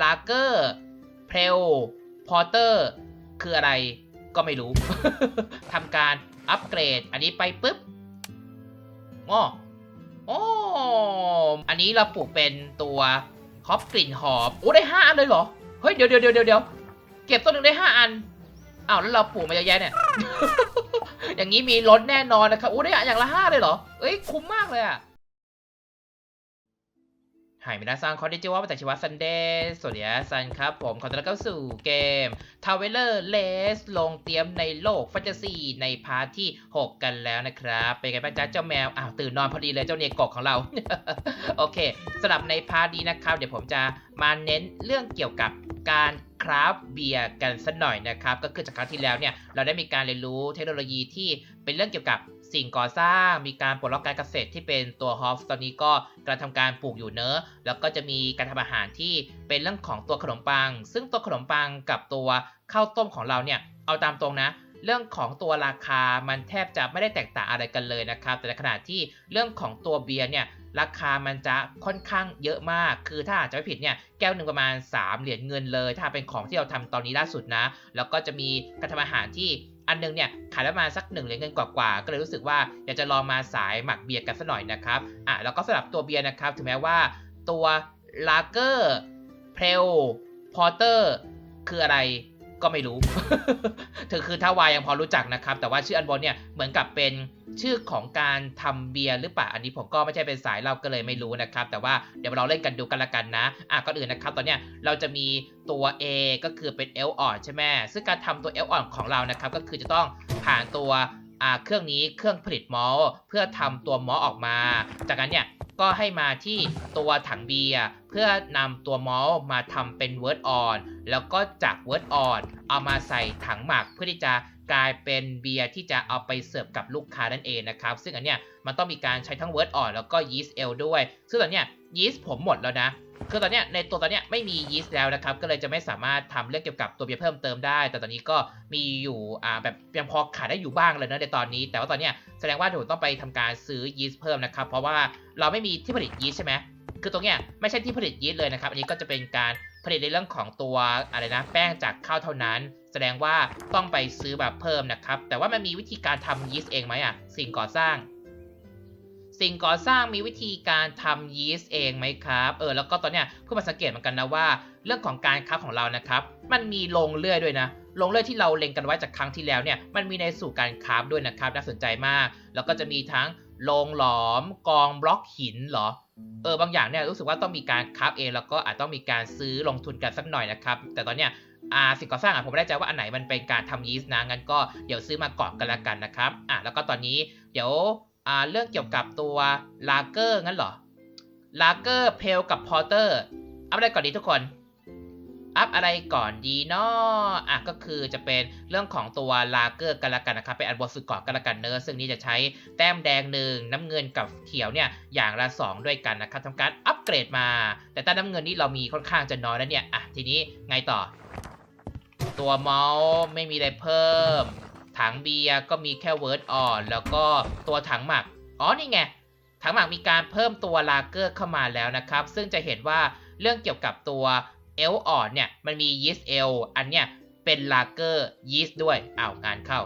ลาเกอร์เพลพอเตอร์คืออะไรก็ไม่รู้ ทำการอัปเกรด อันนี้ไปปุ๊บอ้อโอ้อันนี้เราปลูกเป็นตัวคอปกลิ่นหอมโอ้ได้ห้าอันเลยเหรอ เฮ้ย เดี๋ยวเดี๋ยวเดี๋ยวเดี๋ยวเก็บต้นหนึ่งได้ห้าอันอ้าวแล้วเราปลูกมาเยอะแยะเนี่ย อย่างนี้มีล้นแน่นอนนะครับโอ้ได้อย่างละห้าเลยเหรอ เอ้ยคุ้มมากเลยอะ หายมินาซังคอนดิจิวะมาจากชิวะซันเดย์สวัสดีซันครับ ผมขอต้อนรับเข้าสู่เกมทาวเวลเลอร์เลสลงเตรียมในโลกแฟนตาซีในพาร์ทที่ 6 กันแล้วนะครับ เป็นไงบ้างจ๊ะเจ้าแมว อ้าวตื่นนอนพอดีเลยเจ้าเนกกของเรา โอเคสำหรับในพาร์ทนี้นะครับ เดี๋ยวผมจะมาเน้นเรื่องเกี่ยวกับการคราฟเบียร์กันสักหน่อยนะครับ ก็คือจากครั้งที่แล้วเนี่ยเราได้มีการเรียนรู้เทคโนโลยีที่เป็นเรื่องเกี่ยวกับ สิ่งก่อสร้าง มีการปลดล็อกการเกษตรที่เป็นตัวฮอฟตอนนี้ก็กำลังทำการปลูกอยู่เนอะแล้วก็จะมีการทำอาหารที่เป็นเรื่องของตัวขนมปัง ซึ่งตัวขนมปังกับตัวข้าวต้มของเราเนี่ย เอาตามตรงนะ เรื่องของตัวราคามันแทบจะไม่ได้แตกต่างอะไรกันเลยนะครับ แต่ในขณะที่เรื่องของตัวเบียร์เนี่ยราคามันจะค่อนข้างเยอะมาก คือถ้าอาจจะไม่ผิดเนี่ยแก้วหนึ่งประมาณ 3 เหรียญเงินเลย ถ้าเป็นของที่เราทำตอนนี้ล่าสุดนะ แล้วก็จะมีการทำอาหารที่ อันนึงเนี่ยขายประมาณสักหนึ่งเหรียญเงินกว่าๆก็เลยรู้สึกว่าอยากจะลองมาสายหมักเบียร์กันสักหน่อยนะครับอะแล้วก็สำหรับตัวเบียร์นะครับถึงแม้ว่าตัวลาเกอร์เพลพอเตอร์คืออะไร ก็ไม่รู้ถือคือถ้าวายยังพอรู้จักนะครับ แต่ว่าชื่ออันบนเนี่ยเหมือนกับเป็นชื่อของการทำเบียร์หรือเปล่า อันนี้ผมก็ไม่ใช่เป็นสายเราก็เลยไม่รู้นะครับ แต่ว่าเดี๋ยวเราเล่นกันดูกันละกันนะ อะก่อนอื่นนะครับ ตอนเนี้ยเราจะมีตัว A ก็คือเป็นเอลอ่อนใช่ไหมซึ่งการทำตัวเอลอ่อนของเรานะครับ ก็คือจะต้องผ่านตัวอ่าเครื่องนี้เครื่องผลิตมอลเพื่อทำตัวมอออกมา จากนั้นเนี่ย ก็ให้มาที่ตัวถังเบียร์เพื่อนำตัวมอลมาทำเป็นเวิร์ดออนแล้วก็จากเวิร์ดออนเอามาใส่ถังหมักเพื่อที่จะกลายเป็นเบียร์ที่จะเอาไปเสิร์ฟกับลูกค้านั่นเองนะครับ ซึ่งอันเนี้ยมันต้องมีการใช้ทั้งเวิร์ดออนแล้วก็ยีสต์เอลด้วย ซึ่งตอนเนี้ยยีสต์ผมหมดแล้วนะ คือตอนเนี้ยในตัวตอนเนี้ยไม่มียีสต์แล้วนะครับ ก็เลยจะไม่สามารถทำเรื่องเกี่ยวกับตัวเบียร์เพิ่มเติมได้ แต่ตอนนี้ก็มีอยู่อ่าแบบยังพอขายได้อยู่บ้างเลยนะในตอนนี้ แต่ว่าตอนเนี้ยแสดงว่าผมต้องไปทำการซื้อยีสต์เพิ่มนะครับ เพราะว่าเราไม่มีที่ผลิตยีสต์ใช่ไหมคือตรงเนี้ยไม่ใช่ที่ผลิตยีสต์เลยนะครับ อันนี้ก็จะเป็นการผลิตในเรื่องของตัวอะไรนะแป้งจากข้าวเท่านั้น แสดงว่าต้องไปซื้อแบบเพิ่มนะครับ แต่ว่ามันมีวิธีการทำยีสต์เองไหมอะสิ่งก่อสร้าง สิ่งก่อสร้างมีวิธีการทำยีสต์เองไหมครับเออแล้วก็ตอนเนี้ยเพิ่งมาสังเกตเหมือนกันนะว่า เรื่องของการค้าของเรานะครับ มันมีลงเลื่อยด้วยนะลงเลื่อยที่เราเล็งกันไว้จากครั้งที่แล้วเนี่ยมันมีในสู่การคราฟด้วยนะครับน่าสนใจมาก แล้วก็จะมีทั้งลงหลอมกองบล็อกหินเหรอเออบางอย่างเนี่ยรู้สึกว่าต้องมีการคราฟเองแล้วก็อาจต้องมีการซื้อลงทุนกันสักหน่อยนะครับ แต่ตอนเนี้ยอ่าสิ่งก่อสร้างอะผมไม่แน่ใจว่าอันไหนมันเป็นการทำยีสต์นะงั้นก็เดี๋ยวซื้อมาก่อนกันละกันนะครับอะแล้วก็ตอนนี้เดี๋ยว เรื่องเกี่ยวกับตัวลาเกอร์งั้นเหรอลาเกอร์เพลกับพอเตอร์อัพอะไรก่อนดีทุกคน อัพอะไรก่อนดีเนาะอะก็คือจะเป็นเรื่องของตัวลาเกอร์กันละกันนะครับเป็นอันบนสุดก่อนกันละกันเนอะซึ่งนี้จะใช้แต้มแดงหนึ่งน้ำเงินกับเขียวเนี่ยอย่างละ 2 ด้วยกันนะครับทำการอัปเกรดมา แต่ต้น้ำเงินนี่เรามีค่อนข้างจะน้อยแล้วเนี่ยอะทีนี้ไงต่อ ตัวเมาส์ไม่มีอะไรเพิ่ม ถังเบียร์ก็มีแค่เวิร์ดออนแล้วก็ตัวถังหมัก อ๋อนี่ไง ถังหมักมีการเพิ่มตัวลาเกอร์เข้ามาแล้วนะครับ ซึ่งจะเห็นว่าเรื่องเกี่ยวกับตัวเอลอ่อนเนี่ย มันมียีสต์เอลอันเนี้ยเป็นลาเกอร์ยีสต์ด้วยอ้าวงานเข้า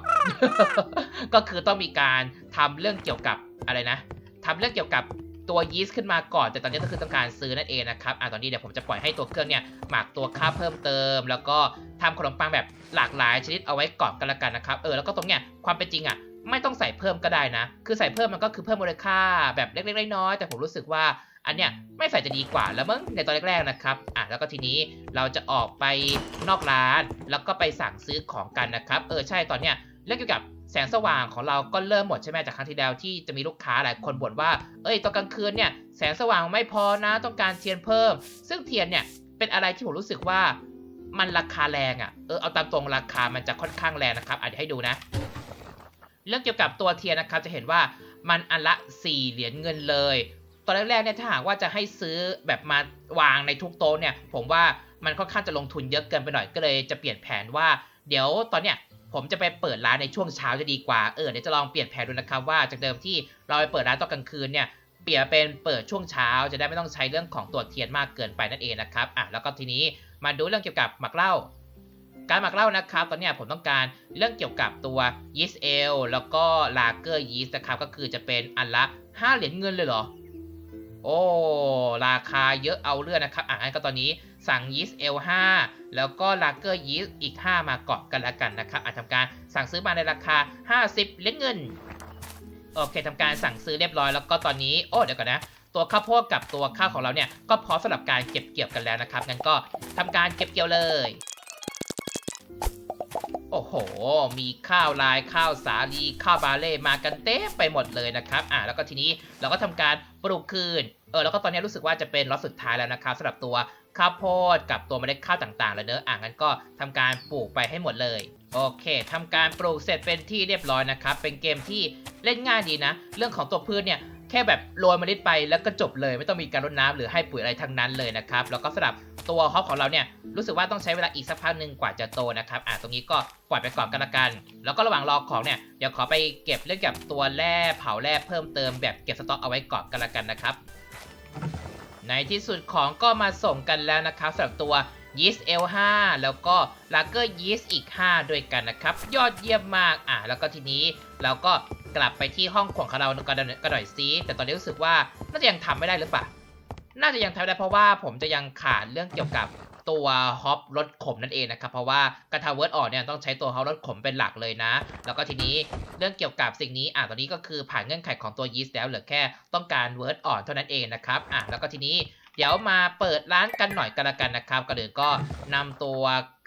ก็คือต้องมีการทำเรื่องเกี่ยวกับอะไรนะทำเรื่องเกี่ยวกับ ตัวยีสต์ขึ้นมาก่อน แต่ตอนนี้ก็คือต้องการซื้อนั่นเองนะครับอ่าตอนนี้เดี๋ยวผมจะปล่อยให้ตัวเครื่องเนี่ยหมักตัวข้าวเพิ่มเติม แล้วก็ทำขนมปังแบบหลากหลายชนิดเอาไว้ก่อนกันละกันนะครับเออแล้วก็ตรงเนี้ยความเป็นจริงอะไม่ต้องใส่เพิ่มก็ได้นะ คือใส่เพิ่มมันก็คือเพิ่มมูลค่าแบบเล็กๆน้อยๆแต่ผมรู้สึกว่าอันเนี้ยไม่ใส่จะดีกว่าแล้วมั้งในตอนแรกๆนะครับอะแล้วก็ทีนี้เราจะออกไปนอกร้าน แล้วก็ไปสั่งซื้อของกันนะครับ เออใช่ตอนเนี้ยเรื่องเกี่ยวกับ แสงสว่างของเราก็เริ่มหมดใช่ไหมจากครั้งที่แล้วที่จะมีลูกค้าหลายคนบ่นว่า เอ้ยตอนกลางคืนเนี่ยแสงสว่างไม่พอนะต้องการเทียนเพิ่ม ซึ่งเทียนเนี่ยเป็นอะไรที่ผมรู้สึกว่ามันราคาแรงอะ่ะ เออเอาตามตรงราคามันจะค่อนข้างแรงนะครับอาจจะเดี๋ยวให้ดูนะ เรื่องเกี่ยวกับตัวเทียนนะครับจะเห็นว่ามันอันละ 4 เหรียญเงินเลย ตอนแรกๆเนี่ยถ้าหากว่าจะให้ซื้อแบบมาวางในทุกโต๊ะเนี่ย ผมว่ามันค่อนข้างจะลงทุนเยอะเกินไปหน่อยก็เลยจะเปลี่ยนแผนว่า เดี๋ยวตอนเนี้ย ผมจะไปเปิดร้านในช่วงเช้าจะดีกว่า เออเดี๋ยวจะลองเปลี่ยนแผนดูนะครับว่าจากเดิมที่เราไปเปิดร้านตอนกลางคืนเนี่ยเปลี่ยนเป็นเปิดช่วงเช้าจะได้ไม่ต้องใช้เรื่องของตัวเทียนมากเกินไปนั่นเองนะครับอะแล้วก็ทีนี้มาดูเรื่องเกี่ยวกับหมักเหล้าการหมักเหล้านะครับตอนนี้ผมต้องการเรื่องเกี่ยวกับตัวยีสต์เอลแล้วก็ลาเกอร์ยีสต์นะครับก็คือจะเป็นอันละ 5 เหรียญเงินเลยเหรอ โอ้ ราคาเยอะเอาเรื่องนะครับ อะงั้นก็ตอนนี้สั่งยีสต์เอล5แล้วก็ลาเกอร์ยีสต์อีก 5 มาเกาะกันล้วกันนะครับ อาจทำการสั่งซื้อมาในราคา 50เหรียญเงิน โอเคทำการสั่งซื้อเรียบร้อยแล้วก็ตอนนี้ โอ้ เดี๋ยวก่อนนะ ตัวข้าวโพดกับตัวข้าวของเราเนี่ย ก็พร้อมสำหรับการเก็บเกี่ยวกันแล้วนะครับ งั้นก็ทำการเก็บเกี่ยวเลย โอ้โห มีข้าวลายข้าวสาลีข้าวบาเล่มากันเต็มไปหมดเลยนะครับ อ่าแล้วก็ทีนี้เราก็ทำการปลูกคืน เออแล้วก็ตอนนี้รู้สึกว่าจะเป็นล็อตสุดท้ายแล้วนะครับสำหรับตัวข้าวโพดกับตัวเมล็ดข้าวต่างๆ แล้วเนอะอ่างั้นก็ทำการปลูกไปให้หมดเลย โอเคทำการปลูกเสร็จเป็นที่เรียบร้อยนะครับ เป็นเกมที่เล่นง่ายดีนะ เรื่องของตัวพืชเนี่ย ค่แบบโรยเมล็ดไปแล้วก็จบเลย ไม่ต้องมีการรดน้ำหรือให้ปุ๋ยอะไรทั้งนั้นเลยนะครับแล้วก็สำหรับตัวฮอปของเราเนี่ยรู้สึกว่าต้องใช้เวลาอีกสักพักหนึ่งกว่าจะโตนะครับอะตรงนี้ก็ปล่อยไปก่อนกันละกัน แล้วก็ระหว่างรอของเนี่ยเดี๋ยวขอไปเก็บเรื่องกับตัวแร่เผาแร่เพิ่มเติมแบบเก็บสต็อกเอาไว้ก่อนกันละกันนะครับในที่สุดของก็มาส่งกันแล้วนะครับสำหรับตัว ยีสต์ L5 แล้วก็ลาเกอร์ยีสต์อีก 5 ด้วยกันนะครับ ยอดเยี่ยมมากอะแล้วก็ทีนี้เราก็กลับไปที่ห้องของเรากันกันหน่อยซิแต่ตอนนี้รู้สึกว่าน่าจะยังทำไม่ได้หรือเปล่า น่าจะยังทำไม่ได้เพราะว่าผมจะยังขาดเรื่องเกี่ยวกับตัวฮอปรถขมนั่นเองนะครับ เพราะว่ากระทาเวิร์ดออกเนี่ยต้องใช้ตัวฮอปรถขมเป็นหลักเลยนะ แล้วก็ทีนี้เรื่องเกี่ยวกับสิ่งนี้อะตอนนี้ก็คือผ่านเงื่อนไขของตัวยีสต์แล้วเหลือแค่ต้องการเวิร์ดอ่อนเท่านั้นเองนะครับอะแล้วก็ทีนี้ เดี๋ยวมาเปิดร้านกันหน่อยกันละกันนะครับก็เลยก็นำตัว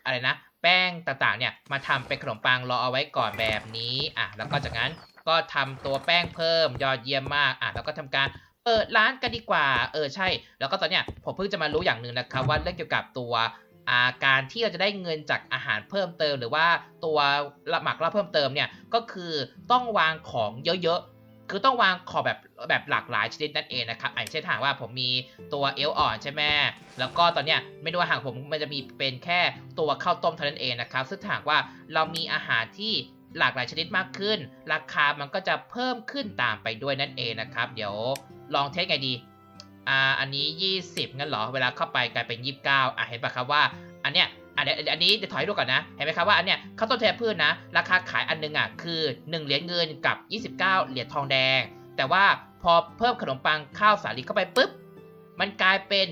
อะไรนะ แป้งต่างๆเนี่ยมาทำเป็นขนมปังรอเอาไว้ก่อนแบบนี้อะแล้วก็จากนั้นก็ทำตัวแป้งเพิ่มยอดเยี่ยมมากอะแล้วก็ทำการเปิดร้านกันดีกว่า เออใช่ แล้วก็ตอนเนี้ยผมเพิ่งจะมารู้อย่างหนึ่งนะครับว่าเรื่องเกี่ยวกับตัวอาการที่เราจะได้เงินจากอาหารเพิ่มเติม หรือว่าตัวหมักเราเพิ่มเติมเนี่ยก็คือต้องวางของเยอะๆ คือต้องวางของแบบแบบหลากหลายชนิดนั่นเองนะครับอย่างเช่นถามว่าผมมีตัวเอลอ่อนใช่ไหมแล้วก็ตอนเนี้ยไม่รู้ว่าหากผมมันจะมีเป็นแค่ตัวข้าวต้มเท่านั้นเองนะครับ ซึ่งถ้าหากว่าเรามีอาหารที่หลากหลายชนิดมากขึ้น ราคามันก็จะเพิ่มขึ้นตามไปด้วยนั่นเองนะครับ เดี๋ยวลองเทสไงดีอ่าอันนี้ 20งั้นเหรอเวลาเข้าไปกลายเป็น 29อะเห็นปะครับว่าอันเนี้ย อันนี้อันนี้เดี๋ยวถอยดูก่อนนะ เห็นไหมครับว่าอันเนี้ยข้าวต้นแทนพืชนะ ราคาขายอันหนึงอะคือ 1 เหรียญเงินกับ 29 เหรียญทองแดง แต่ว่าพอเพิ่มขนมปังข้าวสาลีเข้าไปปุ๊บ มันกลายเป็น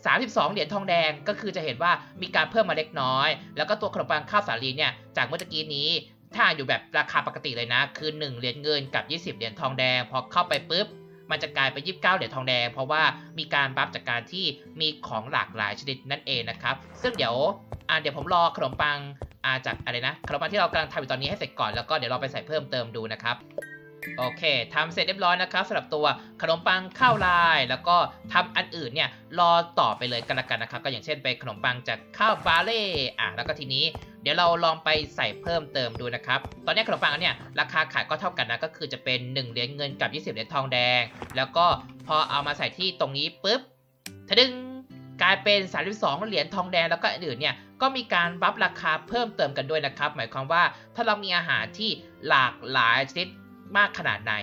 32 เหรียญทองแดง ก็คือจะเห็นว่ามีการเพิ่มมาเล็กน้อย แล้วก็ตัวขนมปังข้าวสาลีเนี่ยจากเมื่อกี้นี้ถ้าอยู่แบบราคาปกติเลยนะ คือ 1 เหรียญเงินกับ 20 เหรียญทองแดง พอเข้าไปปุ๊บ มันจะกลายเป็น 29 เหรียญทองแดง เพราะว่ามีการบัฟจากการที่มีของหลากหลายชนิดนั่นเองนะครับ ซึ่งเดี๋ยวอ่าเดี๋ยวผมรอขนมปังอาจากอะไรนะขนมปังที่เรากำลังทำอยู่ตอนนี้ให้เสร็จก่อนแล้วก็เดี๋ยวเราไปใส่เพิ่มเติมดูนะครับ โอเคทำเสร็จเรียบร้อยนะครับสำหรับตัวขนมปังข้าวลาย แล้วก็ทำอันอื่นเนี่ยรอต่อไปเลยกันละกันนะครับ ก็อย่างเช่นเป็นขนมปังจากข้าวบาเล่อะแล้วก็ทีนี้ เดี๋ยวเราลองไปใส่เพิ่มเติมดูนะครับ ตอนนี้ขนมปังเนี่ยราคาขายก็เท่ากันนะก็คือจะเป็น 1 เหรียญเงินกับ 20 เหรียญทองแดง แล้วก็พอเอามาใส่ที่ตรงนี้ปุ๊บทะดึงกลายเป็น 32 เหรียญทองแดงแล้วก็อื่นเนี่ยก็มีการบัฟราคาเพิ่มเติมกันด้วยนะครับ หมายความว่าถ้าเรามีอาหารที่หลากหลายชนิด มากขนาดไหน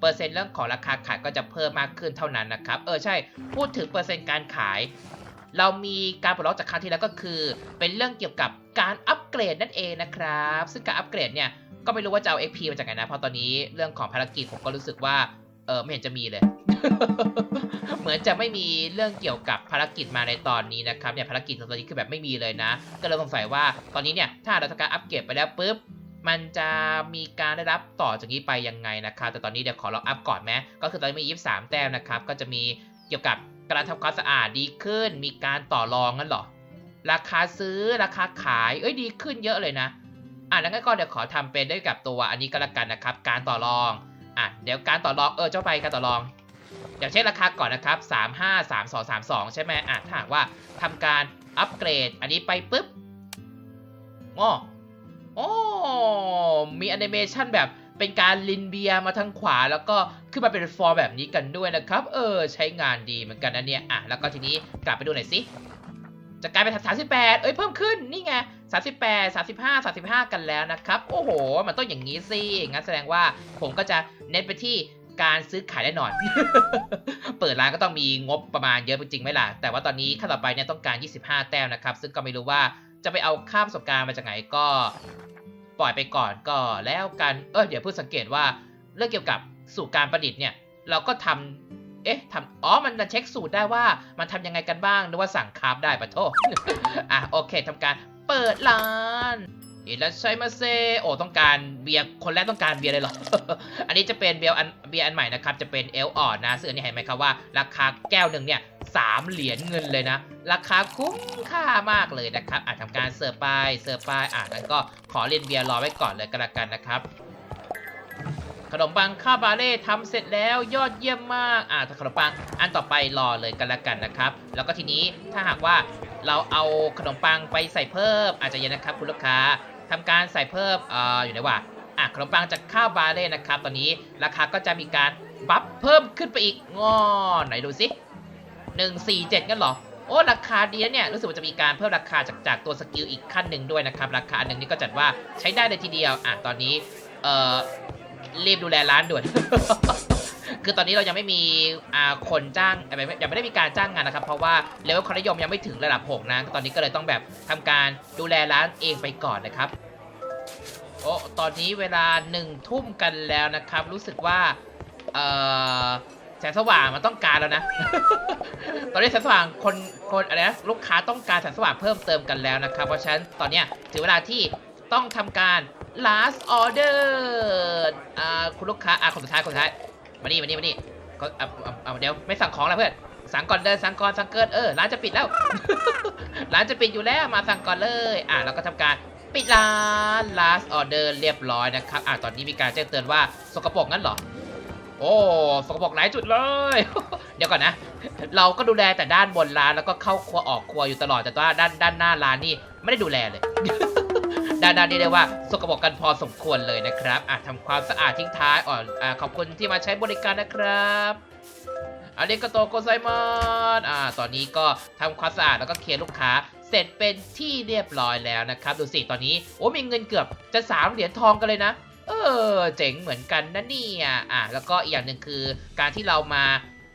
เปอร์เซ็นต์เรื่องของราคาขายก็จะเพิ่มมากขึ้นเท่านั้นนะครับ เออใช่ พูดถึงเปอร์เซ็นต์การขาย เรามีการปลดล็อกจากครั้งที่แล้วก็คือ เป็นเรื่องเกี่ยวกับการอัปเกรดนั่นเองนะครับ ซึ่งการอัปเกรดเนี่ยก็ไม่รู้ว่าจะเอา XP มาจากไหนนะ เพราะตอนนี้เรื่องของภารกิจผมก็รู้สึกว่าเออไม่เห็นจะมีเลย เหมือนจะไม่มีเรื่องเกี่ยวกับภารกิจมาในตอนนี้นะครับเนี่ยภารกิจตอนนี้คือแบบไม่มีเลยนะ ก็เลยสงสัยว่าตอนนี้เนี่ยถ้าเราทำการอัปเกรดไปแล้วปุ๊บ มันจะมีการได้รับต่อจากนี้ไปยังไงนะครับ แต่ตอนนี้เดี๋ยวขอลองอัพก่อนไหมก็คือตอนนี้มี 23 แต้มนะครับ ก็จะมีเกี่ยวกับการทำความสะอาดดีขึ้น มีการต่อรองงั้นหรอ ราคาซื้อราคาขาย เอ้ยดีขึ้นเยอะเลยนะ อะแล้วก็เดี๋ยวขอทำเป็นได้กับตัวอันนี้ก็แล้วกันนะครับ การต่อรอง อะเดี๋ยวการต่อรองเออเจ้าไปการต่อรองเดี๋ยวเช็คราคาก่อนนะครับ 3 5 3 2 3 2 ใช่ไหมอะถ้าหากว่าทำการอัปเกรดอันนี้ไปปุ๊บอ้อโอ้ มีแอนิเมชันแบบเป็นการลินเบียมาทางขวาแล้วก็ขึ้นมาเป็นฟอร์มแบบนี้กันด้วยนะครับ เออ ใช้งานดีเหมือนกันนะเนี่ย อะ แล้วก็ทีนี้กลับไปดูหน่อยสิจะกลายเป็น 38 เอ้ย เพิ่มขึ้น นี่ไง 38 35 35 กันแล้วนะครับ โอ้โห มันต้องอย่างนี้สิ งั้นแสดงว่าผมก็จะเน้นไปที่การซื้อขายแน่นอน เปิดร้านก็ต้องมีงบประมาณเยอะจริงไหมล่ะ แต่ว่าตอนนี้ขั้นต่อไปเนี่ยต้องการ 25 แต้มนะครับ ซึ่งก็ไม่รู้ว่าจะไปเอาค่าประสบการณ์มาจากไหนก็ ปล่อยไปก่อนก็แล้วกันเออเดี๋ยวเพิ่งสังเกตว่าเรื่องเกี่ยวกับสูตรการประดิษฐ์เนี่ยเราก็ทำเอ๊ะทำอ๋อ มันจะเช็คสูตรได้ว่ามันทำยังไงกันบ้างหรือว่าสั่งคราฟได้ปะโทษอะโอเคทำการเปิดร้าน อิรัชชัยมาเซโอ้ต้องการเบียร์คนแรกต้องการเบียร์เลยเหรอ อันนี้จะเป็นเบียร์อันเบียร์อันใหม่นะครับ จะเป็นเอลอ่อนนะซึ่งอันนี้เห็นไหมครับว่า ราคาแก้วหนึ่งเนี่ยสามเหรียญเงินเลยนะ ราคาคุ้มค่ามากเลยนะครับอะทำการเสิร์ฟไปเสิร์ฟไปอะงั้นก็ขอเรียนเบียร์รอไว้ก่อนเลยก็แล้วกันนะครับ ขนมปังข้าวบาเล่ทำเสร็จแล้วยอดเยี่ยมมากอ่าถ้าขนมปังอันต่อไปรอเลยกันละกันนะครับ แล้วก็ทีนี้ถ้าหากว่าเราเอาขนมปังไปใส่เพิ่มอาจจะเย็นนะครับคุณลูกค้า ทำการใส่เพิ่มออยู่ไหนวะอะขนมปังจากข้าวบาเล่นะครับ ตอนนี้ราคาก็จะมีการบัฟเพิ่มขึ้นไปอีกงอไหนดูสิหนึ่งสี่เจ็ดกันหรอ โอ้ราคาดีนะเนี่ย รู้สึกว่าจะมีการเพิ่มราคาจากจากตัวสกิลอีกขั้นหนึ่งด้วยนะครับ ราคาหนึ่งนี่ก็จัดว่าใช้ได้เลยทีเดียว อะตอนนี้ เอ่อรีบดูแลร้านด่วน คือตอนนี้เรายังไม่มีอ่าคนจ้างอ้ยไม่ยังไม่ได้มีการจ้างงานนะครับ เพราะว่าเลเวลความนิยมยังไม่ถึงระดับ6นะตอนนี้ก็เลยต้องแบบทำการดูแลร้านเองไปก่อนนะครับโอ้ตอนนี้เวลาหนึ่งทุ่มกันแล้วนะครับ รู้สึกว่าเออแสงสว่างมันต้องการแล้วนะ ตอนนี้แสงสว่างคนคนอะไรนะลูกค้าต้องการแสงสว่างเพิ่มเติมกันแล้วนะครับ เพราะฉะนั้นตอนนี้ถึงเวลาที่ต้องทำการ last order อ่าคุณลูกค้าอ่าคนสุดท้ายคนสุดท้าย มานี่มานี่มานี่ก็เอาเอาเอาเดี๋ยวไม่สั่งของแล้วเพื่อน สั่งก่อนเดินสั่งก่อนสั่งเกินเออร้านจะปิดแล้ว ร้านจะปิดอยู่แล้วมาสั่งก่อนเลย อะเราก็ทำการปิดร้าน last order เรียบร้อยนะครับ อะตอนนี้มีการแจ้งเตือนว่าสกปรกงั้นเหรอ โอ้สกปรกหลายจุดเลย เดี๋ยวก่อนนะ เราก็ดูแลแต่ด้านบนร้านแล้วก็เข้าครัวออกครัวอยู่ตลอดแต่ว่าด้านด้านหน้าร้านนี่ไม่ได้ดูแลเลย ด้านหน้านี่เรียว่าสกปรกกันพอสมควรเลยนะครับอะทำความสะอาดทิ้งท้ายอ่อนอ่าขอบคุณที่มาใช้บริการนะครับอาเรกาโตโกไซมอนอ่า ตอนนี้ก็ทำความสะอาดแล้วก็เคลียร์ลูกค้า เสร็จเป็นที่เรียบร้อยแล้วนะครับ ดูสิ ตอนนี้ โอ้ มีเงินเกือบจะสามเหรียญทองกันเลยนะ เออ เจ๋งเหมือนกันนะเนี่ย อะแล้วก็อีกอย่างหนึ่งคือ การที่เรามา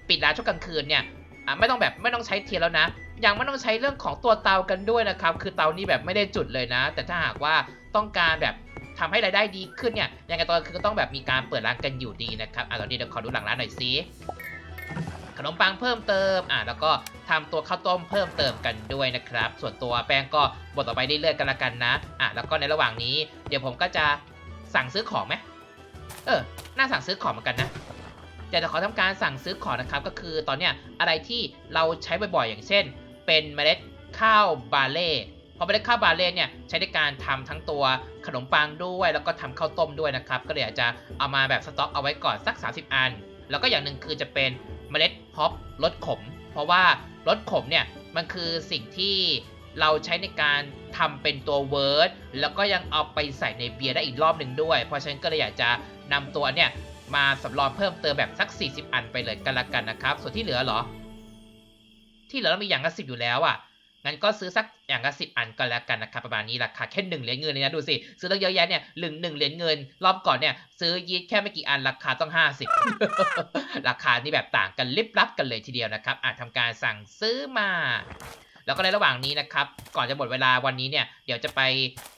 ปิดร้านช่วงกลางคืนเนี่ย อะไม่ต้องแบบไม่ต้องใช้เทียนแล้วนะ ยังไม่ต้องใช้เรื่องของตัวเตากันด้วยนะครับ คือเตานี่แบบไม่ได้จุดเลยนะ แต่ถ้าหากว่าต้องการแบบทำให้รายได้ดีขึ้นเนี่ย ยังไงตอนคือก็ต้องแบบมีการเปิดร้านกันอยู่ดีนะครับ อะตอนนี้เดี๋ยวขอดูหลังร้านหน่อยสิขนมปังเพิ่มเติม อะแล้วก็ทำตัวข้าวต้มเพิ่มเติมกันด้วยนะครับ ส่วนตัวแป้งก็บดต่อไปเรื่อยๆกันละกันนะ อะแล้วก็ในระหว่างนี้ เดี๋ยวผมก็จะสั่งซื้อของไหมเออ น่าสั่งซื้อของเหมือนกันนะ เดี๋ยวจะขอทำการสั่งซื้อของนะครับก็คือตอนเนี้ยอะไรที่เราใช้บ่อยๆ อย่างเช่น เป็นเมล็ดข้าวบาเล่พอเมล็ดข้าวบาเล่เนี่ยใช้ในการทำทั้งตัวขนมปังด้วย แล้วก็ทำข้าวต้มด้วยนะครับ ก็เลยอาจจะเอามาแบบสต็อกเอาไว้ก่อนสัก 30 อัน แล้วก็อย่างหนึ่งคือจะเป็นเมล็ดฮอปรสขม เพราะว่ารสขมเนี่ยมันคือสิ่งที่เราใช้ในการทำเป็นตัวเวิร์ดแล้วก็ยังเอาไปใส่ในเบียร์ได้อีกรอบหนึ่งด้วย เพราะฉะนั้นก็เลยอยากจะนำตัวเนี่ย มาสำรองเพิ่มเติมแบบสัก 40 อันไปเลยกันละกันนะครับ ส่วนที่เหลือหรอ ที่เหลือเรามีอย่างละสิบอยู่แล้วอะงั้นก็ซื้อสักอย่างละสิบอันก็แล้วกันนะครับประมาณนี้ราคาแค่หนึ่งเหรียญเงินเลยนะดูสิซื้อตั้งเยอะแยะเนี่ยหนึ่งหนึ่งเหรียญเงิน รอบก่อนเนี่ยซื้อยีสแค่ไม่กี่อันราคาต้อง50ราคานี่แบบต่างกันลิบลับกันเลยทีเดียวนะครับอาจทำการสั่งซื้อมา แล้วก็ในระหว่างนี้นะครับ ก่อนจะหมดเวลาวันนี้เนี่ย เดี๋ยวจะไป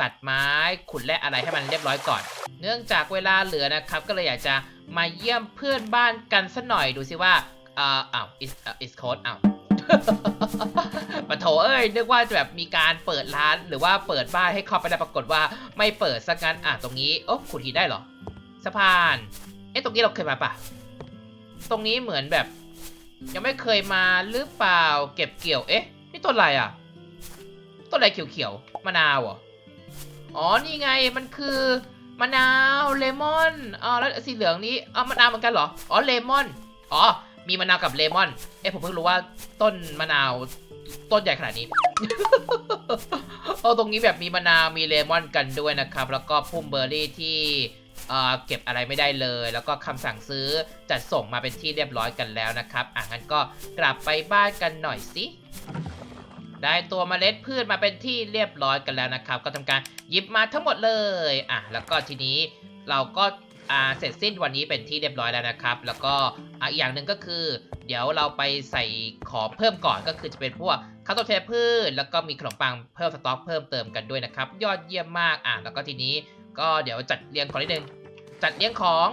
ตัดไม้ขุดและอะไรให้มันเรียบร้อยก่อน เนื่องจากเวลาเหลือนะครับ ก็เลยอยากจะมาเยี่ยมเพื่อนบ้านกันสักหน่อยดูสิว่าเอ่ออ้าว is is code อ้าวปะโถเอ้ยนึกว่าจะแบบมีการเปิดร้านหรือว่าเปิดบ้านให้เข้าไปได้ปรากฏว่าไม่เปิดสักงั้นอะตรงนี้โอ้ขุดหินได้เหรอสะพานเอ๊ะตรงนี้เราเคยมาปะตรงนี้เหมือนแบบ ยังไม่เคยมาหรือเปล่าเก็บเกี่ยวเอ๊ะ นี่ต้นอะไรอะ ต้นอะไรเขียวๆ มะนาวเหรอ อ๋อ นี่ไง มันคือมะนาว เลมอนอ๋อแล้วสีเหลืองนี้อ๋อมะนาวเหมือนกันเหรอ อ๋อ เลมอน อ๋อ มีมะนาวกับเลมอน เอ๊ะผมเพิ่งรู้ว่าต้นมะนาวต้นใหญ่ขนาดนี้โอ้ตรงนี้แบบมีมะนาว มีเลมอนกันด้วยนะครับ แล้วก็พุ่มเบอร์รี่ที่เอ่อเก็บอะไรไม่ได้เลย แล้วก็คำสั่งซื้อจัดส่งมาเป็นที่เรียบร้อยกันแล้วนะครับ อะงั้นก็กลับไปบ้านกันหน่อยสิ ได้ตัวเมล็ดพืชมาเป็นที่เรียบร้อยกันแล้วนะครับ ก็ทำการหยิบมาทั้งหมดเลยอะแล้วก็ทีนี้เราก็อ่าเสร็จสิ้นวันนี้เป็นที่เรียบร้อยแล้วนะครับ แล้วก็อ่าอีกอย่างหนึ่งก็คือ เดี๋ยวเราไปใส่ของเพิ่มก่อนก็คือจะเป็นพวกข้าวต้มเทพืช แล้วก็มีขนมปังเพิ่มสต็อกเพิ่มเติมกันด้วยนะครับ ยอดเยี่ยมมากอะแล้วก็ทีนี้ก็เดี๋ยวจัดเรียงของนิดนึงจัดเรียงของ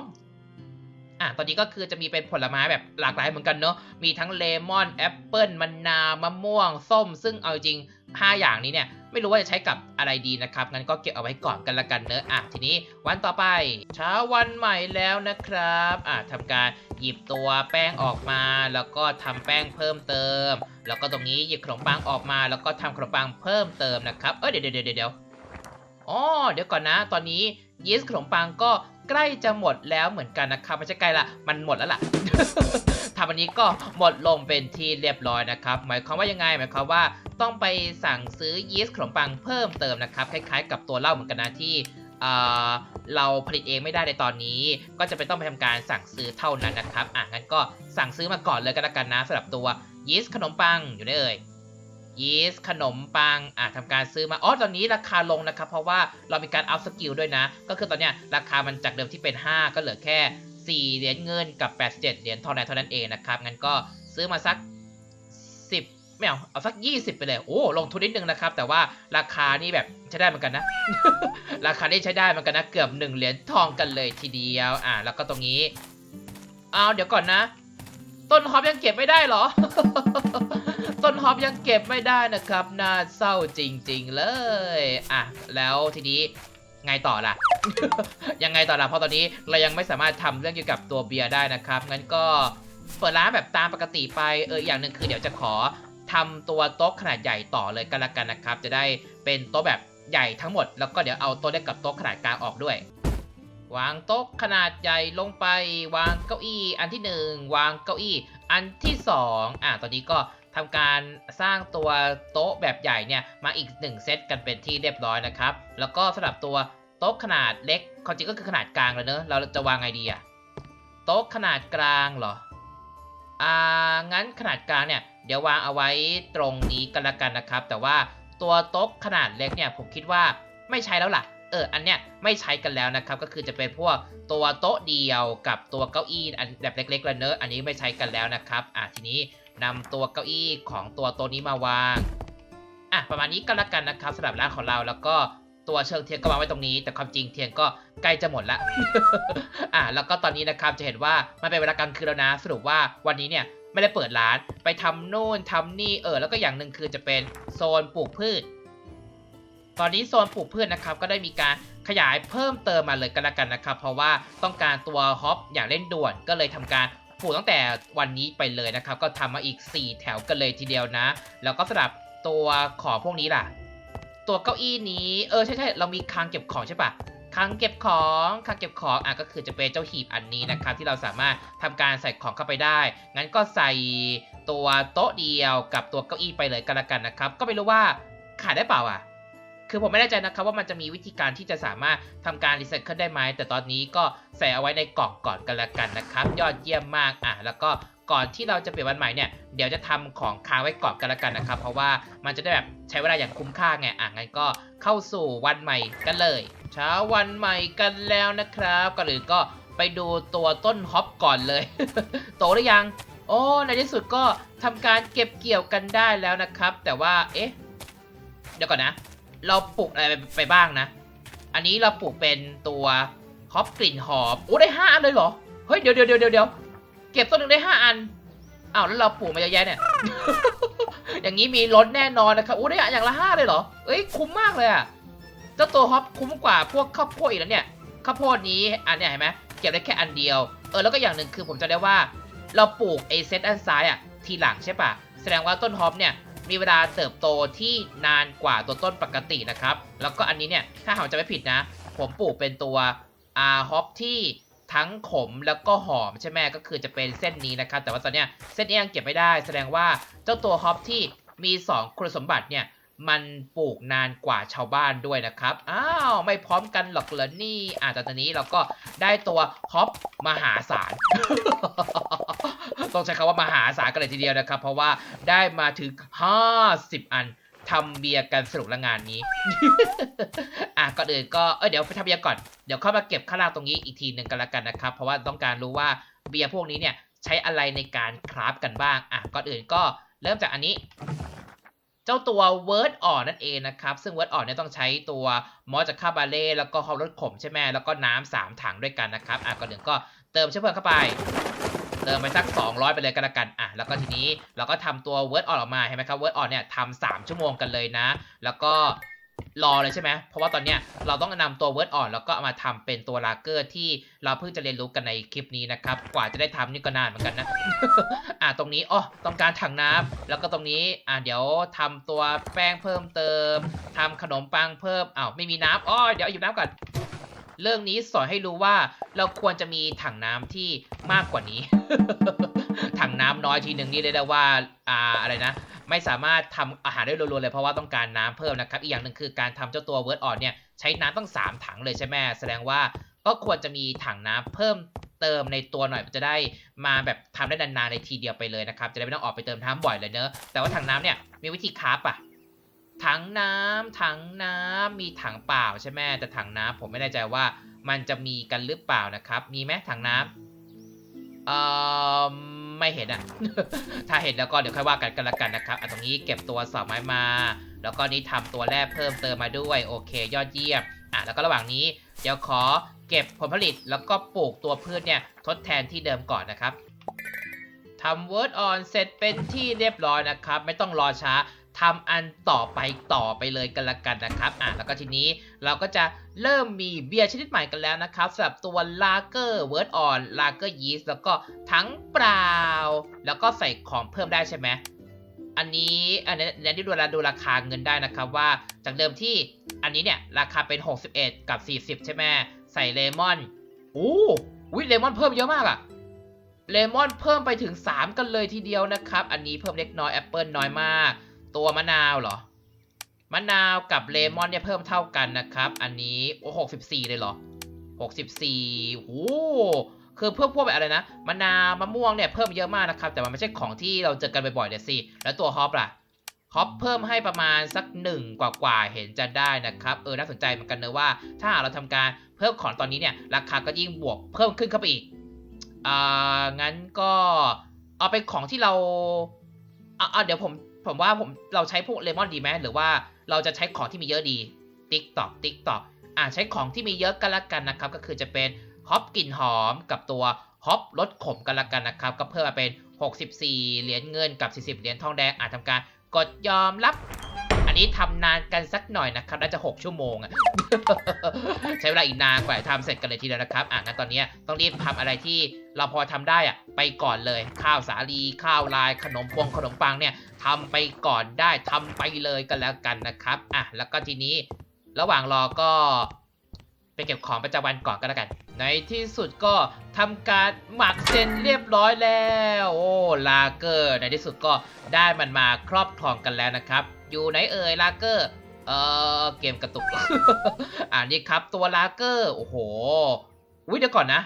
อะตอนนี้ก็คือจะมีเป็นผลไม้แบบหลากหลายเหมือนกันเนาะ มีทั้งเลมอนแอปเปิลมะนาวมะม่วง ส้ม ซึ่งเอาจริง 5 อย่างนี้เนี่ย ไม่รู้ว่าจะใช้กับอะไรดีนะครับ งั้นก็เก็บเอาไว้ก่อนกันละกันเนอะอะทีนี้วันต่อไป เช้าวันใหม่แล้วนะครับอะทำการหยิบตัวแป้งออกมา แล้วก็ทำแป้งเพิ่มเติม แล้วก็ตรงนี้หยิบขนมปังออกมา แล้วก็ทำขนมปังเพิ่มเติมนะครับ เอ้ยเดี๋ยวเดี๋ยวเดี๋ยวเดี๋ยวอ๋อเดี๋ยวก่อนนะ ตอนนี้ยีสต์ขนมปังก็ ใกล้จะหมดแล้วเหมือนกันนะครับไม่ใช่ใกล้ละมันหมดแล้วล่ะทำอันนี้ก็หมดลงเป็นที่เรียบร้อยนะครับ หมายความว่ายังไงหมายความว่าต้องไปสั่งซื้อยีสต์ขนมปังเพิ่มเติมนะครับ คล้ายๆ กับตัวเหล้าเหมือนกันนะที่เเราผลิตเองไม่ได้ในตอนนี้ ก็จะเป็นต้องไปทำการสั่งซื้อเท่านั้นนะครับอะงั้นก็สั่งซื้อมาก่อนเลยก็แล้วกันนะสำหรับตัวยีสต์ขนมปังอยู่ได้เอ่ย ยีสต์ขนมปังอะทำการซื้อมาอ๋อตอนนี้ราคาลงนะครับ เพราะว่าเรามีการอัพสกิลด้วยนะ ก็คือตอนเนี้ยราคามันจากเดิมที่เป็น 5 ก็เหลือแค่ 4 เหรียญเงินกับ 87 เหรียญทองแดงเท่านั้นเองนะครับงั้นก็ซื้อมาสัก 10ไม่เอาเอาสัก 20 ไปเลย โอ้ ลงทุนนิดนึงนะครับ แต่ว่าราคานี่แบบใช้ได้เหมือนกันนะ ราคานี่ใช้ได้เหมือนกันนะ เกือบ 1 เหรียญทองกันเลยทีเดียว อะแล้วก็ตรงนี้ เอาเดี๋ยวก่อนนะ ต้นฮอปยังเก็บไม่ได้เหรอ ต้นฮอปยังเก็บไม่ได้นะครับ น่าเศร้าจริง ๆ เลย อะ แล้วทีนี้ไงต่อล่ะ ยังไงต่อล่ะ เพราะตอนนี้เรายังไม่สามารถทำเรื่องเกี่ยวกับตัวเบียร์ได้นะครับ งั้นก็เปิดร้านแบบตามปกติไป เออ อย่างหนึ่งคือเดี๋ยวจะขอทำตัวโต๊ะขนาดใหญ่ต่อเลยกันละกันนะครับ จะได้เป็นโต๊ะแบบใหญ่ทั้งหมด แล้วก็เดี๋ยวเอาโต๊ะเล็กกับโต๊ะขนาดกลางออกด้วย วางโต๊ะขนาดใหญ่ลงไป วางเก้าอี้อันที่หนึ่งวางเก้าอี้อันที่สองอะตอนนี้ก็ทำการสร้างตัวโต๊ะแบบใหญ่เนี่ยมาอีกหนึ่งเซตกันเป็นที่เรียบร้อยนะครับ แล้วก็สำหรับตัวโต๊ะขนาดเล็กความจริงก็คือขนาดกลางเลยเนอะเราจะวางไงดีอะโต๊ะขนาดกลางเหรอ อ่า งั้นขนาดกลางเนี่ย เดี๋ยววางเอาไว้ตรงนี้กันละกันนะครับ แต่ว่าตัวโต๊ะขนาดเล็กเนี่ยผมคิดว่าไม่ใช้แล้วล่ะ เอออันเนี้ยไม่ใช้กันแล้วนะครับก็คือจะเป็นพวกตัวโต๊ะเดียวกับตัวเก้าอี้อันแบบเล็กๆแล้วเนอะอันนี้ไม่ใช้กันแล้วนะครับอะทีนี้นำตัวเก้าอี้ของตัวโต๊ะนี้มาวางอะประมาณนี้ก็แล้วกันนะครับสำหรับร้านของเราแล้วก็ตัวเชิงเทียนก็วางไว้ตรงนี้ แต่ความจริงเทียนก็ใกล้จะหมดละ อะแล้วก็ตอนนี้นะครับจะเห็นว่ามันเป็นเวลากลางคืนแล้วนะ สรุปว่าวันนี้เนี่ยไม่ได้เปิดร้านไปทำนู่นทำนี่เออแล้วก็อย่างหนึ่งคือจะเป็นโซนปลูกพืช ตอนนี้โซนปลูกพืชนะครับก็ได้มีการขยายเพิ่มเติมมาเลยกันละกันนะครับ เพราะว่าต้องการตัวฮอปอย่างเร่งด่วนก็เลยทำการปลูกตั้งแต่วันนี้ไปเลยนะครับ ก็ทำมาอีก 4 แถวกันเลยทีเดียวนะ แล้วก็สำหรับตัวของพวกนี้ล่ะ ตัวเก้าอี้นี้เออใช่ใช่เรามีคลังเก็บของใช่ปะคังเก็บของคังเก็บของอะก็คือจะเป็นเจ้าหีบอันนี้นะครับ ที่เราสามารถทำการใส่ของเข้าไปได้ งั้นก็ใส่ตัวโต๊ะเดียวกับตัวเก้าอี้ไปเลยกันละกันนะครับ ก็ไม่รู้ว่าขายได้เปล่าอะ คือผมไม่แน่ใจนะครับว่ามันจะมีวิธีการที่จะสามารถทำการรีไซเคิลได้ไหมแต่ตอนนี้ก็ใส่เอาไว้ในกล่องก่อนกันละกันนะครับ ยอดเยี่ยมมากอะแล้วก็ก่อนที่เราจะเปลี่ยนวันใหม่เนี่ยเดี๋ยวจะทำของค้างไว้ก่อนกันละกันนะครับ เพราะว่ามันจะได้แบบใช้เวลาอย่างคุ้มค่าไงอะงั้นก็เข้าสู่วันใหม่กันเลยเช้าวันใหม่กันแล้วนะครับก่อนอื่นก็ไปดูตัวต้นฮอปก่อนเลย โตหรือยัง โอ้ในที่สุดก็ทำการเก็บเกี่ยวกันได้แล้วนะครับ แต่ว่าเอ๊ะเดี๋ยวก่อนนะ เราปลูกอะไรไปไปบ้างนะ อันนี้เราปลูกเป็นตัวฮอปกลิ่นหอมโอ้ได้ห้าอันเลยเหรอ เฮ้ยเดี๋ยวเดี๋ยวเดี๋ยวเดี๋ยวเก็บต้นหนึ่งได้ห้าอันอ้าวแล้วเราปลูกมาเยอะแยะเนี่ย อย่างนี้มีล้นแน่นอนนะครับโอ้ได้อย่างละห้าเลยเหรอ เอ้ยคุ้มมากเลยอะเจ้าตัวฮอปคุ้มกว่าพวกข้าวโพดอีกแล้วเนี่ยข้าวโพดนี้อันเนี้ยเห็นไหมเก็บได้แค่อันเดียว เออแล้วก็อย่างหนึ่งคือผมจะได้ว่า เราปลูกไอเซตด้านซ้ายอะทีหลังใช่ปะแสดงว่าต้นฮอปเนี่ย มีเวลาเติบโตที่นานกว่าตัวต้นปกตินะครับ แล้วก็อันนี้เนี่ย ถ้าหากจะไม่ผิดนะ ผมปลูกเป็นตัวอาฮอปที่ทั้งขมแล้วก็หอมใช่ไหมก็คือจะเป็นเส้นนี้นะครับ แต่ว่าตอนเนี้ยเส้นนี้ยังเก็บไม่ได้ แสดงว่าเจ้าตัวฮอปที่มี 2 คุณสมบัติเนี่ยมันปลูกนานกว่าชาวบ้านด้วยนะครับ อ้าว ไม่พร้อมกันหรอกเหรอนี่อาแต่ตอนนี้เราก็ได้ตัวฮอปมหาศาล ต้องใช้คำว่ามหาศาลกันเลยทีเดียวนะครับ เพราะว่าได้มาถึง 50 อันทำเบียร์กันสนุกละงานนี้ อะก่อนอื่นก็ เออเดี๋ยวไปทำเบียร์ก่อน เดี๋ยวเข้ามาเก็บข้างล่างตรงนี้อีกทีหนึ่งกันละกันนะครับ เพราะว่าต้องการรู้ว่าเบียร์พวกนี้เนี่ยใช้อะไรในการคราฟกันบ้าง อะก่อนอื่นก็เริ่มจากอันนี้ เจ้าตัว Word On นั่นเองนะครับ ซึ่ง Word On เนี่ยต้องใช้ตัวมอสจากคาบาเล่แล้วก็ฮอลรถขมใช่ไหมแล้วก็น้ำสามถังด้วยกันนะครับ อะก่อนอื่นก็เติมเชื้อเพลิงเข้าไป เติมไปสัก 200 ไปเลยกันละกันอะแล้วก็ทีนี้เราก็ทำตัว Word On ออกมาเห็นไหมครับ Word On เนี่ยทำ3ชั่วโมงกันเลยนะ แล้วก็รอเลยใช่ไหม เพราะว่าตอนเนี้ยเราต้องนำตัว Word On แล้วก็เอามาทำเป็นตัวลาเกอร์ที่เราเพิ่งจะเรียนรู้กันในคลิปนี้นะครับ กว่าจะได้ทำนี่ก็นานเหมือนกันนะ อะตรงนี้อ๋อต้องการถังน้ำแล้วก็ตรงนี้อะเดี๋ยวทำตัวแป้งเพิ่มเติมทำขนมปังเพิ่มอ้าวไม่มีน้ำอ๋อเดี๋ยวหยิบน้ำก่อน เรื่องนี้สอนให้รู้ว่าเราควรจะมีถังน้ำที่มากกว่านี้ ถังน้ำน้อยทีหนึ่งนี่เรียกได้ว่าอ่าอะไรนะ ไม่สามารถทำอาหารได้รัวๆเลยเพราะว่าต้องการน้ำเพิ่มนะครับ อีกอย่างหนึ่งคือการทำเจ้าตัวเวิร์ดออนเนี่ยใช้น้ำต้อง3ถังเลยใช่ไหมแสดงว่าก็ควรจะมีถังน้ำเพิ่มเติมในตัวหน่อยมันจะได้มาแบบทำได้นานๆในทีเดียวไปเลยนะครับ จะได้ไม่ต้องออกไปเติมน้ำบ่อยเลยเนอะแต่ว่าถังน้ำเนี่ยมีวิธีคราฟอะ ถังน้ำถังน้ำมีถังเปล่าใช่ไหมแต่ถังน้ำผมไม่แน่ใจว่ามันจะมีกันหรือเปล่านะครับ มีไหมถังน้ำเอ่อไม่เห็นอะถ้าเห็นแล้วก็เดี๋ยวค่อยว่ากันกันละกันนะครับอะตรงนี้เก็บตัวเสาไม้มา แล้วก็นี่ทำตัวแรกเพิ่มเติมมาด้วยโอเค ยอดเยี่ยมอะแล้วก็ระหว่างนี้เดี๋ยวขอเก็บผลผลิตแล้วก็ปลูกตัวพืชเนี่ยทดแทนที่เดิมก่อนนะครับทำ Word On เสร็จเป็นที่เรียบร้อยนะครับ ไม่ต้องรอช้า ทำอันต่อไปต่อไปเลยกันละกันนะครับอะแล้วก็ทีนี้เราก็จะเริ่มมีเบียร์ชนิดใหม่กันแล้วนะครับสำหรับตัวลาเกอร์ Word On ลาเกอร์ยีสต์แล้วก็ทั้งเปล่า แล้วก็ใส่ของเพิ่มได้ใช่ไหมอันนี้อันนี้นนี้ดูราดูราคาเงินได้นะครับว่าจากเดิมที่อันนี้เนี่ยราคาเป็น 61 กับ 40 ใช่ไหมใส่เลมอนโอ้วิเลมอนเพิ่มเยอะมากอะเลมอนเพิ่มไปถึง 3 กันเลยทีเดียวนะครับ อันนี้เพิ่มเล็กน้อยแอปเปิลน้อยมาก ตัวมะนาวเหรอ มะนาวกับเลมอนเนี่ยเพิ่มเท่ากันนะครับ อันนี้โอ้64เลยเหรอ64โอ้คือเพิ่มพวกแบบอะไรนะ มะนาวมะม่วงเนี่ยเพิ่มเยอะมากนะครับ แต่มันไม่ใช่ของที่เราเจอกันบ่อยๆเลยสิ แล้วตัวฮอปล่ะฮอปเพิ่มให้ประมาณสักหนึ่งกว่าๆเห็นจะได้นะครับ เออน่าสนใจเหมือนกันเนอะว่า ถ้าเราทำการเพิ่มของตอนนี้เนี่ย ราคาก็ยิ่งบวกเพิ่มขึ้นเข้าไปอีกอ่างั้นก็เอาเป็นของที่เราอาเอาเดี๋ยวผม ผมว่าผมเราใช้พวกเลมอนดีไหมหรือว่าเราจะใช้ของที่มีเยอะดี ติ๊กตอกติ๊กตอกอ่าใช้ของที่มีเยอะกันละกันนะครับ ก็คือจะเป็นฮอปกลิ่นหอมกับตัวฮอปรสขมกันละกันนะครับ ก็เพิ่มมาเป็น 64 เหรียญเงินกับ 40 เหรียญทองแดงอาจทำการกดยอมรับ นี้ทำนานกันสักหน่อยนะครับน่าจะ 6 ชั่วโมงอะใช้เวลาอีกนานกว่าจะทำเสร็จกันเลยทีเดียวนะครับอะงั้นตอนนี้ต้องรีบทำอะไรที่เราพอทำได้อะไปก่อนเลย ข้าวสาลีข้าวลายขนมพวงขนมปังเนี่ยทำไปก่อนได้ทำไปเลยกันแล้วกันนะครับอะแล้วก็ทีนี้ระหว่างรอก็ไปเก็บของประจำวันก่อนก็แล้วกัน ในที่สุดก็ทำการหมักเสร็จเรียบร้อยแล้ว โอ้ลาเกอร์ ในที่สุดก็ได้มันมาครอบครองกันแล้วนะครับ อยู่ไหนเอ่ยลาเกอร์ เออเกมกระตุก อ่านี่ครับตัวลาเกอร์โอ้โหอุ้ยเดี๋ยวก่อนนะ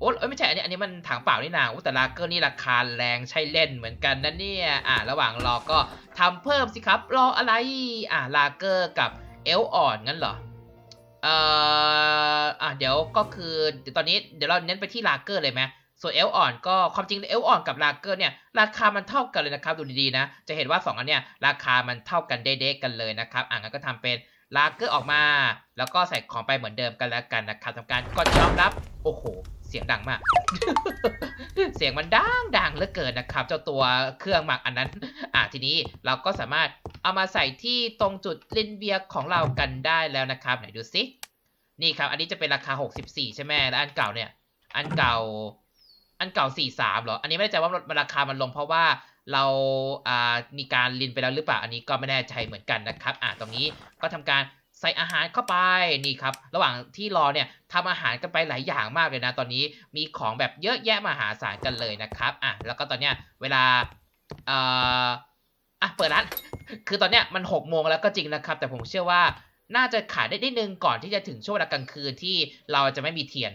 โอ้ยไม่ใช่อันนี้อันนี้มันถังเปล่านี่นาอู้แต่ลาเกอร์นี่ราคาแรงใช่เล่นเหมือนกันนะเนี่ยอ่าระหว่างรอก็ทำเพิ่มสิครับ รออะไรอ่าลาเกอร์กับเอลอ่อนงั้นเหรอเอ่ออะเดี๋ยวก็คือตอนนี้เดี๋ยวเราเน้นไปที่ลาเกอร์เลยไหม ส่วนเอลอ่อนก็ความจริงเอลอ่อนกับลาเกอร์เนี่ยราคามันเท่ากันเลยนะครับดูดีๆนะ จะเห็นว่า 2 อันเนี่ยราคามันเท่ากันเด้ๆกันเลยนะครับอะงั้นก็ทำเป็นลาเกอร์ออกมา แล้วก็ใส่ของไปเหมือนเดิมกันแล้วกันนะครับทำการกดยอมรับโอ้โห เสียงดังมาก เสียงมันดังดังเหลือเกินนะครับ เจ้าตัวเครื่องหมักอันนั้น อะทีนี้เราก็สามารถเอามาใส่ที่ตรงจุดลินเบียของเรากันได้แล้วนะครับไหนดูสินี่ครับ อันนี้จะเป็นราคา 64 ใช่ไหมแล้วอันเก่าเนี่ย อันเก่า อันเก่า43เหรอ อันนี้ไม่แน่ใจว่ามันราคามันลงเพราะว่าเราอ่ามีการลินไปแล้วหรือเปล่า อันนี้ก็ไม่แน่ใจเหมือนกันนะครับ อ่าตรงนี้ก็ทำการใส่อาหารเข้าไปนี่ครับ ระหว่างที่รอเนี่ยทำอาหารกันไปหลายอย่างมากเลยนะ ตอนนี้มีของแบบเยอะแยะมหาศาลกันเลยนะครับ อะแล้วก็ตอนเนี้ยเวลาเอ่ออะเปิดร้าน คือตอนเนี้ยมันหกโมงแล้วก็จริงนะครับ แต่ผมเชื่อว่า น่าจะขายได้นิดนึงก่อนที่จะถึงช่วงเวลากลางคืนที่เราจะไม่มีเทียน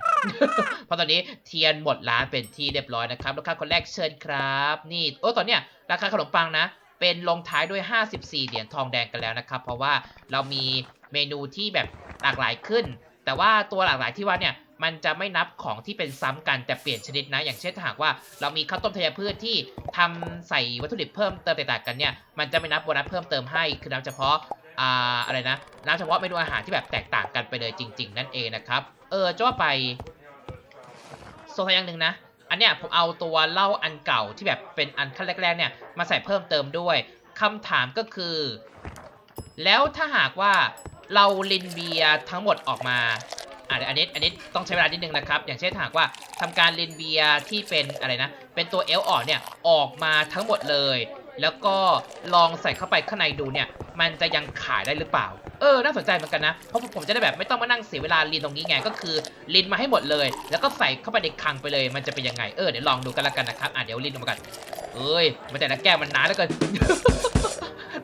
เพราะตอนนี้เทียนหมดร้านเป็นที่เรียบร้อยนะครับลูกค้าคนแรกเชิญครับ นี่โอ้ตอนเนี้ยราคาขนมปังนะ เป็นลงท้ายด้วย 54 เหรียญทองแดงกันแล้วนะครับ เพราะว่าเรามีเมนูที่แบบหลากหลายขึ้น แต่ว่าตัวหลากหลายที่ว่าเนี่ยมันจะไม่นับของที่เป็นซ้ำกันแต่เปลี่ยนชนิดนะ อย่างเช่นถ้าหากว่าเรามีข้าวต้มธัญพืชที่ทำใส่วัตถุดิบเพิ่มเติมตกต่างกันเนี่ย มันจะไม่นับโบนัสเพิ่มเติมให้ คือนับเฉพาะ อะไรนะนับเฉพาะเมนูอาหารที่แบบแตกต่างกันไปเลยจริง ๆ นั่นเองนะครับเออจะว่าไปโซนอย่างหนึ่งนะอันเนี้ยผมเอาตัวเล้าอันเก่าที่แบบเป็นอันขั้นแรกๆเนี่ยมาใส่เพิ่มเติมด้วยคำถามก็คือ แล้วถ้าหากว่าเราลินเบียทั้งหมดออกมาอะเดี๋ยวอันนี้อันนี้ต้องใช้เวลานิดนึงนะครับ อย่างเช่นถ้าหากว่าทำการลินเบียที่เป็นอะไรนะ เป็นตัวเอลออกเนี่ยออกมาทั้งหมดเลย แล้วก็ลองใส่เข้าไปข้างในดูเนี่ย มันจะยังขายได้หรือเปล่า เออ น่าสนใจเหมือนกันนะ เพราะผมจะได้แบบไม่ต้องมานั่งเสียเวลาลินตรงนี้ไง ก็คือลินมาให้หมดเลย แล้วก็ใส่เข้าไปในคลังไปเลย มันจะเป็นยังไง เออ เดี๋ยวลองดูกันละกันนะครับ อะ เดี๋ยวลินออกมากัน เอ้ย มันแต่ละแก้วมันนานเหลือเกิน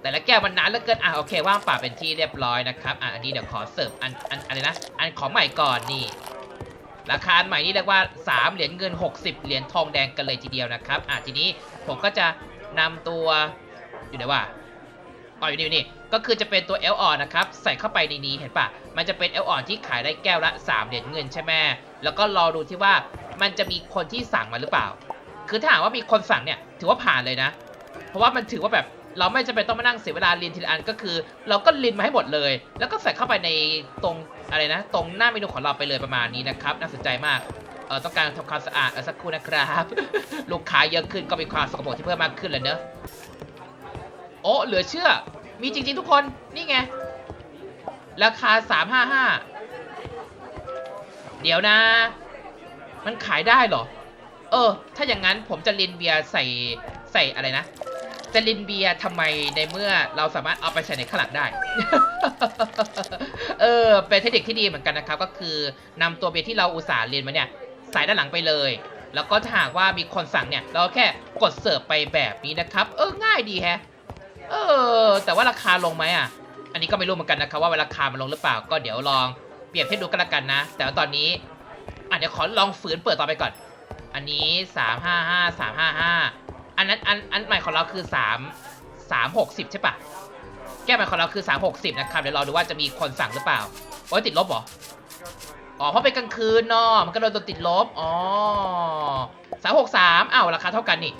แต่ละแก้วมันนานเหลือเกิน อะ โอเค ว่างเปล่าเป็นที่เรียบร้อยนะครับ อะ อันนี้เดี๋ยวขอเสิร์ฟอัน อัน อะไรนะ อันของใหม่ก่อนนี่ ราคาอันใหม่นี่เรียกว่า 3 เหรียญเงิน 60 เหรียญทองแดงกันเลยทีเดียวนะครับ อะ ทีนี้ผมก็จะนำตัวอยู่ไหนวะ อ๋ออยู่นี่อยู่นี่ก็คือจะเป็นตัวเอลอ่อนนะครับ ใส่เข้าไปในนี้เห็นปะมันจะเป็นเอลอ่อนที่ขายได้แก้วละ 3 เหรียญเงินใช่ไหมแล้วก็รอดูที่ว่ามันจะมีคนที่สั่งมาหรือเปล่า คือถ้าหากว่ามีคนสั่งเนี่ยถือว่าผ่านเลยนะ เพราะว่ามันถือว่าแบบเราไม่จำเป็นต้องมานั่งเสียเวลาเรียนทีละอันก็คือ เราก็ลินมาให้หมดเลย แล้วก็ใส่เข้าไปในตรงอะไรนะ ตรงหน้าเมนูของเราไปเลยประมาณนี้นะครับ น่าสนใจมากเออต้องการทำความสะอาดสักครู่นะครับ ลูกค้าเยอะขึ้นก็มีความสกปรกที่เพิ่มมากขึ้นเลยเนอะ อ้เหลือเชื่อ มีจริง ๆ ทุกคน นี่ไง ราคา 355 เดี๋ยวนะ มันขายได้เหรอ เออ ถ้าอย่างนั้นผมจะลินเบียร์ใส่ใส่อะไรนะ จะลินเบียร์ทำไมในเมื่อเราสามารถเอาไปใส่ในขลังได้ เออ เป็นเทคนิคที่ดีเหมือนกันนะครับ ก็คือนำตัวเบียร์ที่เราอุตส่าห์เรียนมาเนี่ยใส่ด้านหลังไปเลยแล้วก็ถ้าหากว่ามีคนสั่งเนี่ย เราแค่กดเสิร์ฟไปแบบนี้นะครับ เออง่ายดีแฮะ เออ แต่ว่าราคาลงไหมอะ อันนี้ก็ไม่รู้เหมือนกันนะครับว่าราคามันลงหรือเปล่า ก็เดี๋ยวลองเปรียบเทียบดูกันละกันนะ แต่ว่าตอนนี้อะเดี๋ยวขอลองฝืนเปิดต่อไปก่อน อันนี้สามห้าห้าสามห้าห้าอันนั้นอันอันใหม่ของเราคือสามสามหกสิบใช่ปะแก้ใหม่ของเราคือสามหกสิบนะครับเดี๋ยวรอดูว่าจะมีคนสั่งหรือเปล่าโอ้ยติดลบเหรออ๋อเพราะเป็นกลางคืนเนาะมันก็โดนติดลบอ๋อสามหกสามอ้าวราคาเท่ากันนี่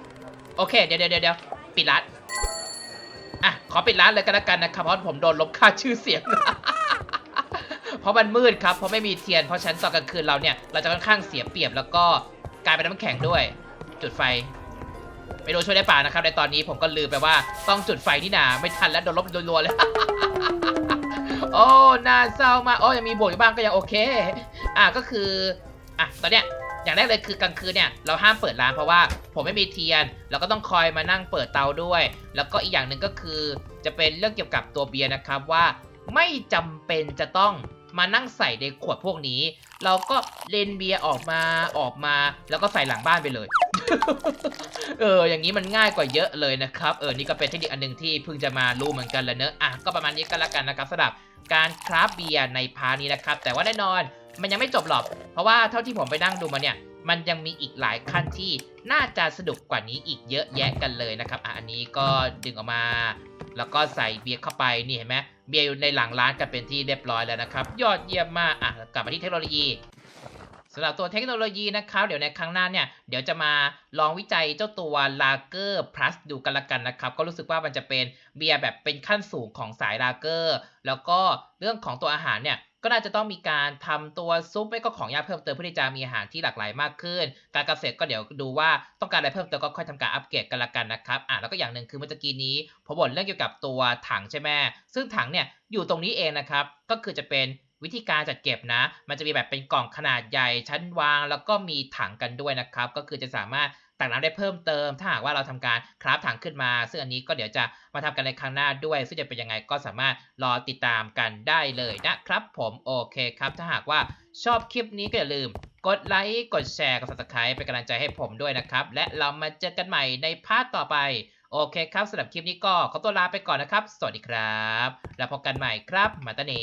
โอเค เดี๋ยวเดี๋ยวเดี๋ยวปิดร้าน อะ ขอปิดร้านเลยก็แล้วกันนะครับเพราะผมโดนลบค่าชื่อเสียง เพราะมันมืดครับ เพราะไม่มีเทียน เพราะฉะนันตอนกลางคืนเราเนี่ย เราจะค่อนข้างเสียเปรียบแล้วก็กลายเป็นน้ำแข็งด้วย จุดไฟ ไม่รู้ช่วยได้ป่านะครับ ในตอนนี้ผมก็ลืมไปว่าต้องจุดไฟนี่นาไม่ทันแล้วโดนลบรัวๆเลย โอ้ น่าเศร้ามากโอ้ยังมีบวกอยู่บ้างก็ยังโอเค อะก็คือ อะ ตอนเนี้ย อย่างแรกเลยคือกลางคืนเนี่ยเราห้ามเปิดร้านเพราะว่าผมไม่มีเทียน เราก็ต้องคอยมานั่งเปิดเตาด้วย แล้วก็อีกอย่างหนึ่งก็คือจะเป็นเรื่องเกี่ยวกับตัวเบียร์นะครับว่า ไม่จำเป็นจะต้องมานั่งใส่ในขวดพวกนี้ เราก็เลนเบียร์ออกมาออกมา แล้วก็ใส่หลังบ้านไปเลย เออ อย่างนี้มันง่ายกว่าเยอะเลยนะครับ เออ นี่ก็เป็นเทคนิคอันหนึ่งที่เพิ่งจะมารู้เหมือนกันแหละเนอะ อะ ก็ประมาณนี้ก็แล้วกันนะครับสำหรับการคราฟเบียร์ในพาร์นี้นะครับ แต่ว่าแน่นอน มันยังไม่จบหรอก เพราะว่าเท่าที่ผมไปนั่งดูมาเนี่ย มันยังมีอีกหลายขั้นที่น่าจะสนุกกว่านี้อีกเยอะแยะกันเลยนะครับอะอันนี้ก็ดึงออกมา แล้วก็ใส่เบียร์เข้าไปนี่เห็นไหมเบียร์อยู่ในหลังร้านกันเป็นที่เรียบร้อยแล้วนะครับ ยอดเยี่ยมมากอะกลับมาที่เทคโนโลยีสำหรับตัวเทคโนโลยีนะครับ เดี๋ยวในครั้งหน้าเนี่ยเดี๋ยวจะมาลองวิจัยเจ้าตัว Lager Plus ดูกันละกันนะครับ ก็รู้สึกว่ามันจะเป็นเบียร์แบบเป็นขั้นสูงของสาย Lager แล้วก็เรื่องของตัวอาหารเนี่ยก็น่าจะต้องมีการทำตัวซุปไม่ก็ของยาเพิ่มเติมเพื่อที่จะมีอาหารที่หลากหลายมากขึ้น การเกษตรก็เดี๋ยวดูว่าต้องการอะไรเพิ่มเติมก็ค่อยทำการอัปเกรดกันละกันนะครับอะแล้วก็อย่างหนึ่งคือเมื่อกี้นี้ผมบ่นเรื่องเกี่ยวกับตัวถังใช่ไหมซึ่งถังเนี่ยอยู่ตรงนี้เองนะครับก็คือจะเป็นวิธีการจัดเก็บนะ มันจะมีแบบเป็นกล่องขนาดใหญ่ชั้นวาง แล้วก็มีถังกันด้วยนะครับ ก็คือจะสามารถ ตักน้ำได้เพิ่มเติม ถ้าหากว่าเราทำการคราฟถังขึ้นมา ซึ่งอันนี้ก็เดี๋ยวจะมาทำกันในครั้งหน้าด้วย ซึ่งจะเป็นยังไงก็สามารถรอติดตามกันได้เลยนะครับผมโอเคครับ ถ้าหากว่าชอบคลิปนี้ก็อย่าลืมกดไลค์กดแชร์กด subscribe เป็นกำลังใจให้ผมด้วยนะครับ และเรามาเจอกันใหม่ในพาร์ทต่อไป โอเคครับสำหรับคลิปนี้ก็ขอตัวลาไปก่อนนะครับ สวัสดีครับ แล้วพบกันใหม่ครับมาตาเน